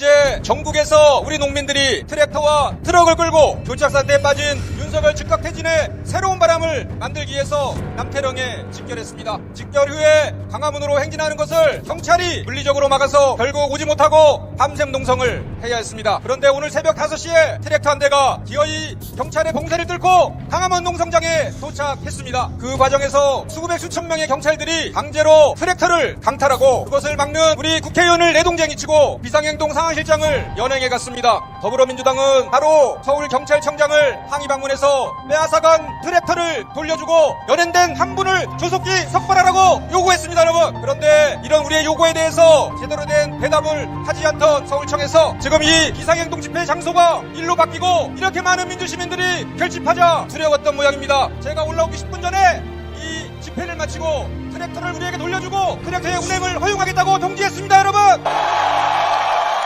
Pode! 전국에서 우리 농민들이 트랙터와 트럭을 끌고 교착사태에 빠진 윤석열 즉각 퇴진의 새로운 바람을 만들기 위해서 남태령에 집결했습니다. 집결 후에 광화문으로 행진하는 것을 경찰이 물리적으로 막아서 결국 오지 못하고 밤샘 농성을 해야 했습니다. 그런데 오늘 새벽 5시에 트랙터 한 대가 기어이 경찰의 봉쇄를 뚫고 광화문 농성장에 도착했습니다. 그 과정에서 수백 수천 명의 경찰들이 강제로 트랙터를 강탈하고 그것을 막는 우리 국회의원을 내동쟁이 치고 비상행동 상황실장 을 연행해 갔습니다. 더불어민주당은 바로 서울경찰청장을 항의 방문해서 빼앗아간 트랙터를 돌려주고 연행된 한 분을 조속히 석발하라고 요구했습니다, 여러분. 그런데 이런 우리의 요구에 대해서 제대로 된 대답을 하지 않던 서울청에서 지금 이 비상행동 집회 장소가 일로 바뀌고 이렇게 많은 민주시민들이 결집하자 두려웠던 모양입니다. 제가 올라오기 10분 전에 이 집회를 마치고 트랙터를 우리에게 돌려주고 트랙터의 운행을 허용하겠다고 통지했습니다, 여러분.